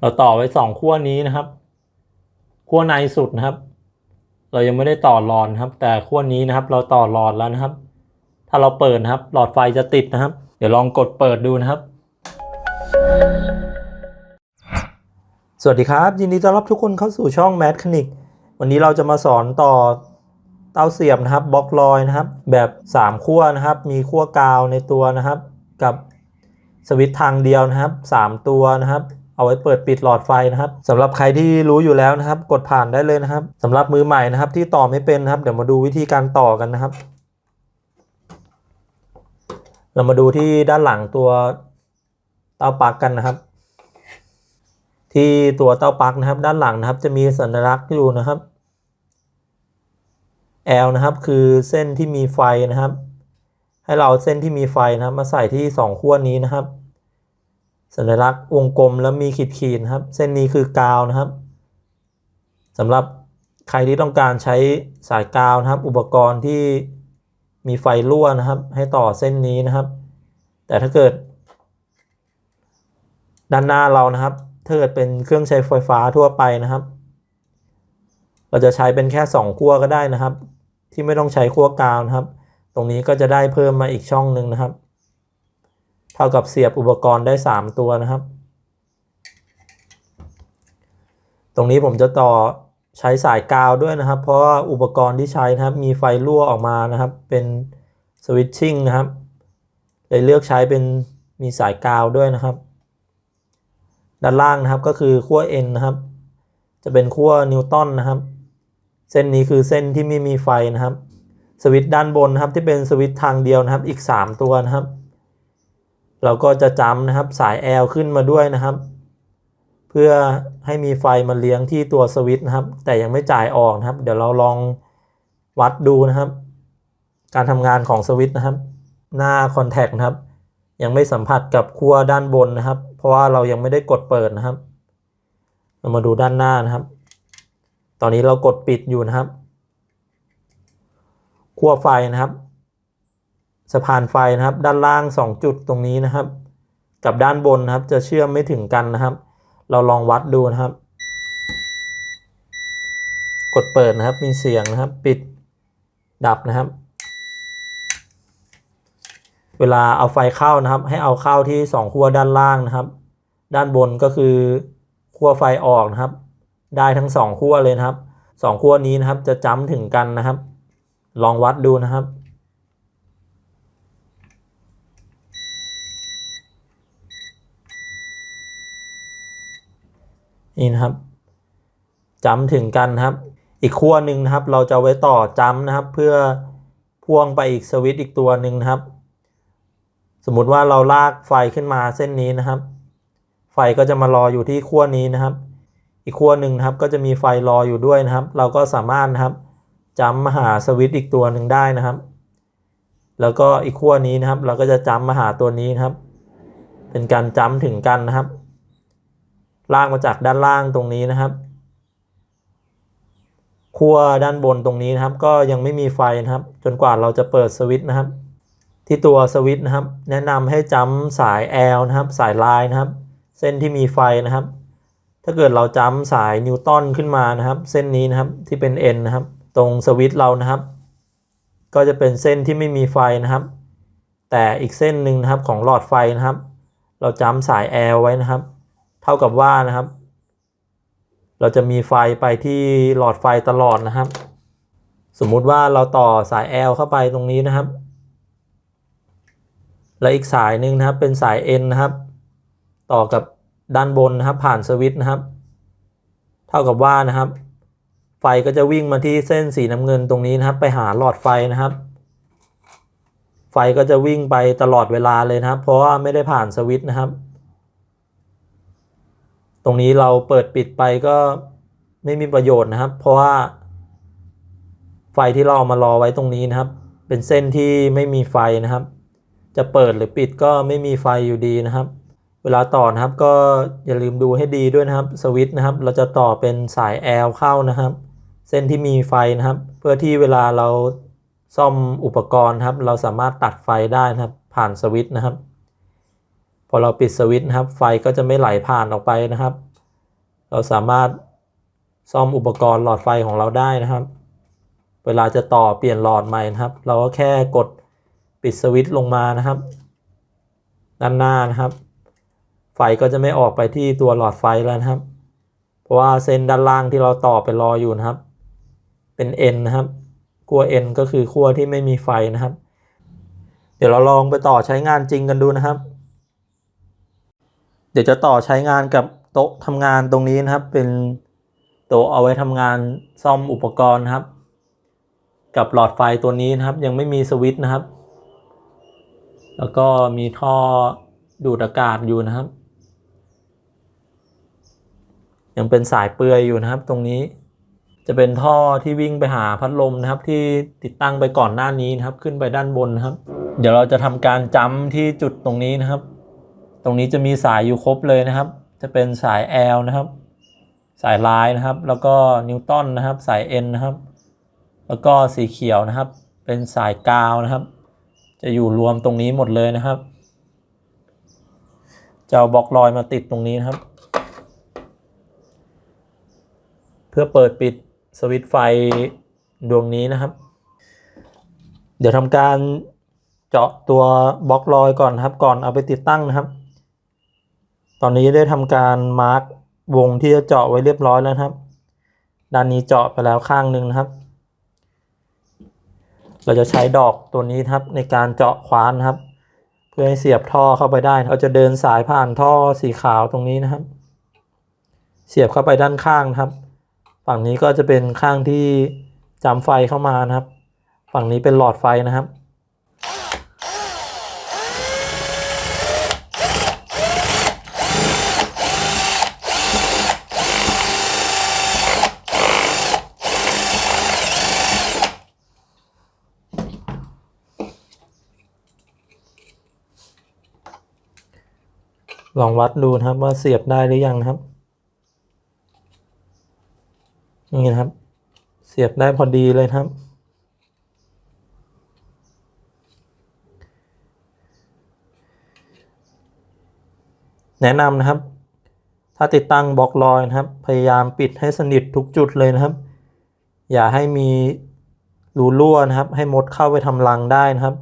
เราต่อไว้สองขั้วนี้นะครับขั้วในสุดนะครับ เรายังไม่ได้ต่อหลอดครับ แต่ขั้วนี้นะครับ เราต่อหลอดแล้วนะครับ ถ้าเราเปิดนะครับ หลอดไฟจะติดนะครับ เดี๋ยวลองกดเปิดดูนะครับ สวัสดีครับ ยินดีต้อนรับทุกคนเข้าสู่ช่อง Mad c a n i c วันนี้เราจะมาสอนต่อเต้าเสียบนะครับบล็อกลอยนะครับ แบบ 3 ขั้วนะครับ มีขั้วกาวในตัวนะครับ กับสวิตช์ทางเดียวนะครับ 3 ตัวนะครับ เอาไว้เปิดปิดหลอดไฟนะครับสำหรับใครที่รู้อยู่แล้วนะครับ กดผ่านได้เลยนะครับสำหรับมือใหม่นะครับ ที่ต่อไม่เป็นนะครับ เดี๋ยวมาดูวิธีการต่อกันนะครับ เรามาดูที่ด้านหลังตัวเต้าปลั๊กกันนะครับ ที่ตัวเต้าปลั๊กนะครับ ด้านหลังนะครับ จะมีสัญลักษณ์อยู่นะครับ L นะครับคือเส้นที่มีไฟนะครับ ให้เราเอาเส้นที่มีไฟนะครับ มาใส่ที่สองขั้วนี้นะครับ สัญลักษณ์วงกลมแล้วมีขีดขีดนครับ เส้นนี้คือกาวนะครับสำหรับใครที่ต้องการใช้สายกาวนะครับ อุปกรณ์ที่มีไฟรั่วนะครับ ให้ต่อเส้นนี้นะครับ แต่ถ้าเกิด ด้านหน้าเรานะครับถ้าเกิดเป็นเครื่องใช้ไฟฟ้าทั่วไปนะครับ เราจะใช้เป็นแค่ 2 ขั้วก็ได้นะครับ ที่ไม่ต้องใช้ขั้วกาวนะครับ ตรงนี้ก็จะได้เพิ่มมาอีกช่องหนึ่งนะครับ เท่ากับเสียบอุปกรณ์ได้ 3 ตัวนะครับ ตรงนี้ผมจะต่อใช้สายกาวด้วยนะครับ เพราะว่าอุปกรณ์ที่ใช้นะครับ มีไฟรั่วออกมานะครับ เป็นสวิตชิ่งนะครับเลยเลือกใช้เป็นมีสายกาวด้วยนะครับ ด้านล่างนะครับก็คือขั้ว N นะครับ จะเป็นขั้วนิวตันนะครับ เส้นนี้คือเส้นที่ไม่มีไฟนะครับ สวิตช์ด้านบนนะครับที่เป็นสวิตช์ทางเดียวนะครับ อีก 3 ตัวนะครับ เราก็จะจำนะครับสาย L ขึ้นมาด้วยนะครับ เพื่อให้มีไฟมาเลี้ยงที่ตัวสวิตช์นะครับ แต่ยังไม่จ่ายออกนะครับ เดี๋ยวเราลองวัดดูนะครับ การทำงานของสวิตช์นะครับ หน้าคอนแทคนะครับ ยังไม่สัมผัสกับขั้วด้านบนนะครับ เพราะว่าเรายังไม่ได้กดเปิดนะครับ เรามาดูด้านหน้านะครับ ตอนนี้เรากดปิดอยู่นะครับขั้วไฟนะครับ สะพานไฟนะครับ ด้านล่าง 2 จุดตรงนี้นะครับ กับด้านบนนะครับ จะเชื่อมไม่ถึงกันนะครับ เราลองวัดดูนะครับ กดเปิดนะครับ มีเสียงนะครับ ปิดดับนะครับ เวลาเอาไฟเข้านะครับ ให้เอาเข้าที่ 2 ขั้วด้านล่างนะครับ ด้านบนก็คือขั้วไฟออกนะครับ ได้ทั้ง 2 ขั้วเลยนะครับ 2 ขั้วนี้นะครับ จะจ้ำถึงกันนะครับ ลองวัดดูนะครับ นี่นะครับจำถึงกันนะครับ อีกขั้วหนึ่งนะครับ เราจะไว้ต่อจำนะครับ เพื่อพ่วงไปอีกสวิตช์อีกตัวหนึ่งนะครับ สมมุติว่าเราลากไฟขึ้นมาเส้นนี้นะครับ ไฟก็จะมารออยู่ที่ขั้วนี้นะครับ อีกขั้วหนึ่งนะครับ ก็จะมีไฟรออยู่ด้วยนะครับ เราก็สามารถนะครับจัมาหาสวิตช์อีกตัวหนึ่งได้นะครับ แล้วก็อีกขั้วนี้นะครับ เราก็จะจัมาหาตัวนี้นะครับ เป็นการจัมถึงกันนะครับ ลากมาจากด้านล่างตรงนี้นะครับขั้วด้านบนตรงนี้นะครับ ก็ยังไม่มีไฟนะครับ จนกว่าเราจะเปิดสวิตช์นะครับ ที่ตัวสวิตช์นะครับ แนะนำให้จำสาย L นะครับ สายลายนะครับ เส้นที่มีไฟนะครับ ถ้าเกิดเราจำสายนิวตันขึ้นมานะครับ เส้นนี้นะครับที่เป็น N นะครับ ตรงสวิตช์เรานะครับ ก็จะเป็นเส้นที่ไม่มีไฟนะครับ แต่อีกเส้นหนึ่งนะครับของหลอดไฟนะครับ เราจำสาย L ไว้นะครับ เท่ากับว่านะครับ เราจะมีไฟไปที่หลอดไฟตลอดนะครับ สมมุติว่าเราต่อสาย L เข้าไปตรงนี้นะครับ และอีกสายหนึ่งนะครับเป็นสาย N นะครับ ต่อกับด้านบนนะครับ ผ่านสวิตช์นะครับ เท่ากับว่านะครับ ไฟก็จะวิ่งมาที่เส้นสีน้ำเงินตรงนี้นะครับ ไปหาหลอดไฟนะครับไฟก็จะวิ่งไปตลอดเวลาเลยนะครับ เพราะว่าไม่ได้ผ่านสวิตช์นะครับ ตรงนี้เราเปิดปิดไปก็ไม่มีประโยชน์นะครับ เพราะว่า ไฟที่เราเอามารอไว้ตรงนี้นะครับ เป็นเส้นที่ไม่มีไฟนะครับ จะเปิดหรือปิดก็ไม่มีไฟอยู่ดีนะครับ เวลาต่อนะครับก็อย่าลืมดูให้ดีด้วยนะครับสวิตช์นะครับ เราจะต่อเป็นสาย L เข้านะครับ เส้นที่มีไฟนะครับ เพื่อที่เวลาเราซ่อมอุปกรณ์ครับ เราสามารถตัดไฟได้นะครับ ผ่านสวิตช์นะครับ พอเราปิดสวิตช์นะครับ ไฟก็จะไม่ไหลผ่านออกไปนะครับ เราสามารถซ่อมอุปกรณ์หลอดไฟของเราได้นะครับ เวลาจะต่อเปลี่ยนหลอดใหม่นะครับ เราก็แค่กดปิดสวิตช์ลงมานะครับ ด้านหน้านะครับ ไฟก็จะไม่ออกไปที่ตัวหลอดไฟแล้วนะครับ เพราะว่าเส้นด้านล่างที่เราต่อไปรออยู่นะครับ เป็น N นะครับขั้ว N ก็คือขั้วที่ไม่มีไฟนะครับ เดี๋ยวเราลองไปต่อใช้งานจริงกันดูนะครับ ดี๋ยวจะต่อใช้งานกับโต๊ะทำงานตรงนี้นะครับ เป็นโต๊ะเอาไว้ทำงานซ่อมอุปกรณ์ครับ กับหลอดไฟตัวนี้นะครับ ยังไม่มีสวิตช์นะครับ แล้วก็มีท่อดูดอากาศอยู่นะครับ ยังเป็นสายเปลือยอยู่นะครับ ตรงนี้จะเป็นท่อที่วิ่งไปหาพัดลมนะครับ ที่ติดตั้งไปก่อนหน้านี้นะครับ ขึ้นไปด้านบนนะครับ เดี๋ยวเราจะทำการจ้ำที่จุดตรงนี้นะครับ ตรงนี้จะมีสายอยู่ครบเลยนะครับ จะเป็นสาย L นะครับ สายลายนะครับ แล้วก็นิวตันนะครับ สาย N นะครับ แล้วก็สีเขียวนะครับ เป็นสายกาวนะครับ จะอยู่รวมตรงนี้หมดเลยนะครับจะเอาบล็อกลอยมาติดตรงนี้นะครับ เพื่อเปิดปิดสวิตช์ไฟดวงนี้นะครับ เดี๋ยวทำการเจาะตัวบล็อกลอยก่อนนครับ ก่อนเอาไปติดตั้งนะครับ ตอนนี้ได้ทำการมาร์กวงที่จะเจาะไว้เรียบร้อยแล้วครับ ด้านนี้เจาะไปแล้วข้างหนึ่งนะครับ เราจะใช้ดอกตัวนี้ครับในการเจาะคว้านนครับ เพื่อให้เสียบท่อเข้าไปได้ เราจะเดินสายผ่านท่อสีขาวตรงนี้นะครับ เสียบเข้าไปด้านข้างครับ ฝั่งนี้ก็จะเป็นข้างที่จำไฟเข้ามานะครับ ฝั่งนี้เป็นหลอดไฟนะครับ ลองวัดดูนะครับว่าเสียบได้หรือยังนะครับ นี่นะครับ เสียบได้พอดีเลยครับ แนะนำนะครับ ถ้าติดตั้งบล็อกลอยนะครับ พยายามปิดให้สนิททุกจุดเลยนะครับ อย่าให้มีรูรั่วนะครับ ให้มดเข้าไปทำรังได้นะครับ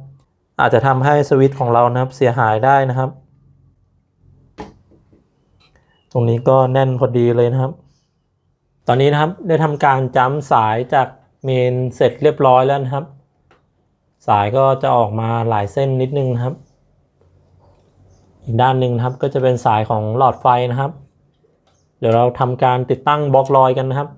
อาจจะทำให้สวิตช์ของเรานะครับเสียหายได้นะครับ รงนี้ก็แน่นพอดีเลยนะครับ ตอนนี้นะครับได้ทำการจ้ำสายจากเมนเสร็จเรียบร้อยแล้วนะครับ สายก็จะออกมาหลายเส้นนิดนึงนะครับ อีกด้านหนึ่งนะครับก็จะเป็นสายของหลอดไฟนะครับ เดี๋ยวเราทำการติดตั้งบล็อกลอยกันนะครับ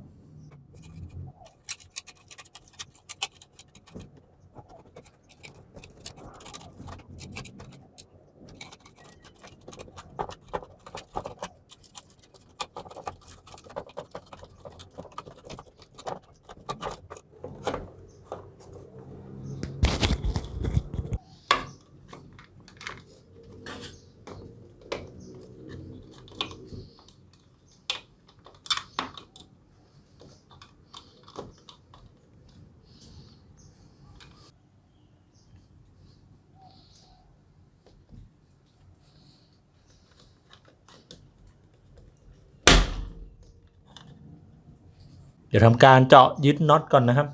ดี๋ยวทำการเจาะยึดน็อตก่อนนะครับ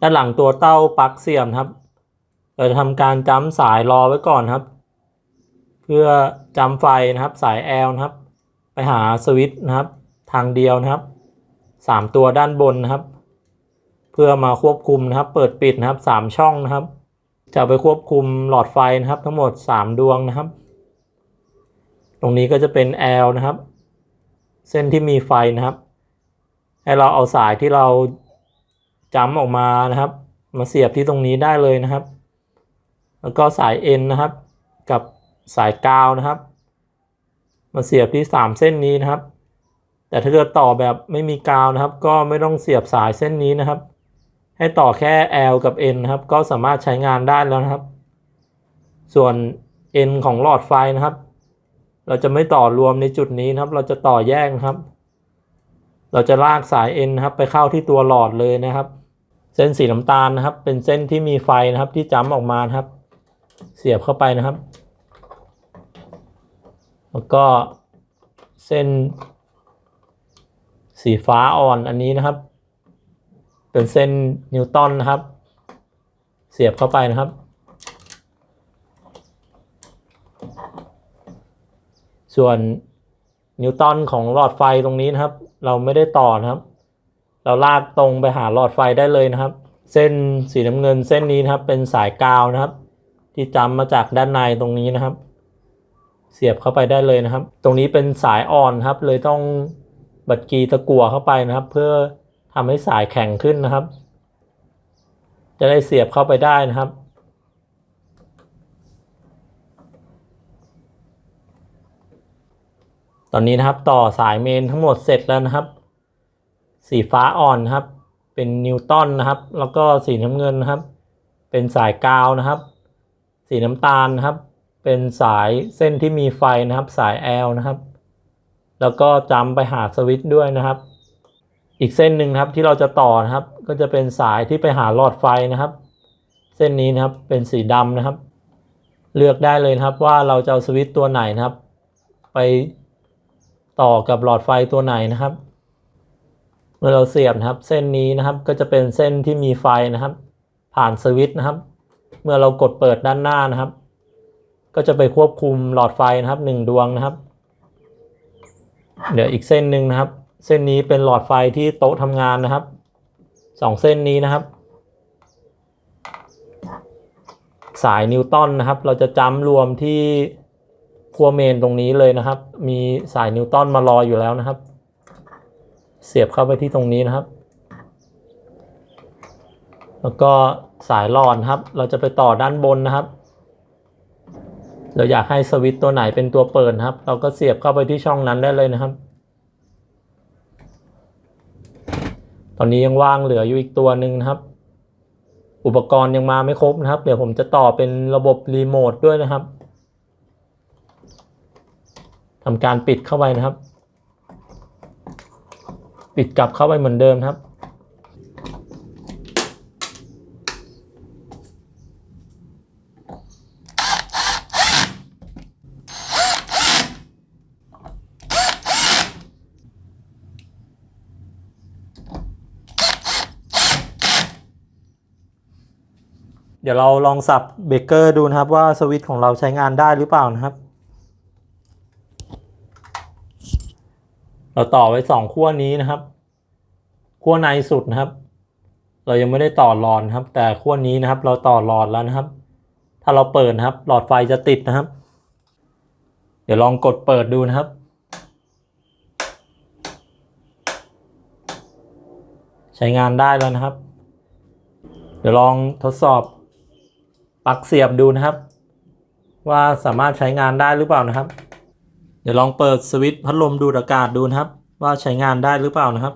ด้านหลังตัวเต้าปลั๊กเสียมครับเราจะทำการจ้ำสายรอไว้ก่อนครับ เพื่อพื่อจำไฟนะครับสาย L นะครับ ไปหาสวิตช์นะครับ ทางเดียวนะครับสามตัวด้านบนนะครับ เพื่อมาควบคุมนะครับ เปิดปิดนะครับสามช่องนะครับ จะไปควบคุมหลอดไฟนะครับ ทั้งหมดสามดวงนะครับ ตรงนี้ก็จะเป็น L นะครับ เส้นที่มีไฟนะครับ ให้เราเอาสายที่เรา จำออกมานะครับ มาเสียบที่ตรงนี้ได้เลยนะครับ แล้วก็สาย N นนะครับ กับสายกาวนะครับ มาเสียบที่สามเส้นนี้นะครับ แต่ถ้าเกิดต่อแบบไม่มีกาวนะครับ ก็ไม่ต้องเสียบสายเส้นนี้นะครับ ให้ต่อแค่ L กับ N นะครับ ก็สามารถใช้งานได้แล้วนะครับ ส่วน N ของหลอดไฟนะครับ เราจะไม่ต่อรวมในจุดนี้นะครับ เราจะต่อแยกนะครับเราจะลากสาย N นะครับ ไปเข้าที่ตัวหลอดเลยนะครับ เส้นสีน้ำตาลนะครับ เป็นเส้นที่มีไฟนะครับที่จ้ำออกมานะครับ เสียบเข้าไปนะครับ แล้วก็เส้น สีฟ้าอ่อนอันนี้นะครับ เป็นเส้นนิวตันนะครับ เสียบเข้าไปนะครับ ส่วนนิวตันของหลอดไฟตรงนี้นะครับ เราไม่ได้ต่อนะครับ เราลากตรงไปหาหลอดไฟได้เลยนะครับ เส้นสีน้ำเงินเส้นนี้นะครับ เป็นสายกาวนะครับ ที่จำมาจากด้านในตรงนี้นะครับ เสียบเข้าไปได้เลยนะครับ ตรงนี้เป็นสายอ่อนครับ เลยต้องบัดกีตะกั่วเข้าไปนะครับ เพื่อทำให้สายแข็งขึ้นนะครับ จะได้เสียบเข้าไปได้นะครับตอนนี้นะครับต่อสายเมนทั้งหมดเสร็จแล้วนะครับ สีฟ้าอ่อนนะครับ เป็นนิวตันนะครับ แล้วก็สีน้ำเงินนะครับ เป็นสายกาวนะครับ สีน้ำตาลนะครับ เป็นสายเส้นที่มีไฟนะครับ สาย L นะครับ แล้วก็จำไปหาสวิตช์ด้วยนะครับ อีกเส้นหนึ่งครับที่เราจะต่อนะครับ ก็จะเป็นสายที่ไปหาหลอดไฟนะครับ เส้นนี้นะครับเป็นสีดำนะครับ เลือกได้เลยนะครับว่าเราจะเอาสวิตช์ตัวไหนนะครับ ไปต่อกับหลอดไฟตัวไหนนะครับ เมื่อเราเสียบนะครับ เส้นนี้นะครับก็จะเป็นเส้นที่มีไฟนะครับ ผ่านสวิตช์นะครับ เมื่อเรากดเปิดด้านหน้านะครับ ก็จะไปควบคุมหลอดไฟนะครับหนึ่งดวงนะครับ เดี๋ยวอีกเส้นหนึ่งนะครับ เส้นนี้เป็นหลอดไฟที่โต๊ะทำงานนะครับสองเส้นนี้นะครับ สายนิวตันนะครับ เราจะจำรวมที่ครัวเมนตรงนี้เลยนะครับ มีสายนิวตันมารออยู่แล้วนะครับ เสียบเข้าไปที่ตรงนี้นะครับ แล้วก็สายหลอดครับ เราจะไปต่อด้านบนนะครับ เราอยากให้สวิตตัวไหนเป็นตัวเปิดครับ เราก็เสียบเข้าไปที่ช่องนั้นได้เลยนะครับ ตอนนี้ยังว่างเหลืออยู่อีกตัวหนึ่งนะครับ อุปกรณ์ยังมาไม่ครบนะครับ เดี๋ยวผมจะต่อเป็นระบบรีโมทด้วยนะครับทำการปิดเข้าไปนะครับ ปิดกลับเข้าไปเหมือนเดิมครับ เดี๋ยวเราลองสับเบรกเกอร์ดูนะครับว่าสวิตช์ของเราใช้งานได้หรือเปล่านะครับ เราต่อไว้สองขั้วนี้นะครับขั้วในสุดนะครับ เรายังไม่ได้ต่อหลอดครับ แต่ขั้วนี้นะครับ เราต่อหลอดแล้วนะครับ ถ้าเราเปิดนะครับ หลอดไฟจะติดนะครับ เดี๋ยวลองกดเปิดดูนะครับ ใช้งานได้แล้วนะครับ เดี๋ยวลองทดสอบปลั๊กเสียบดูนะครับ ว่าสามารถใช้งานได้หรือเปล่านะครับ เดี๋ยวลองเปิดสวิตช์พัดลมดูดอากาศดูนะครับ ว่าใช้งานได้หรือเปล่านะครับ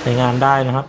ใช้งานได้นะครับ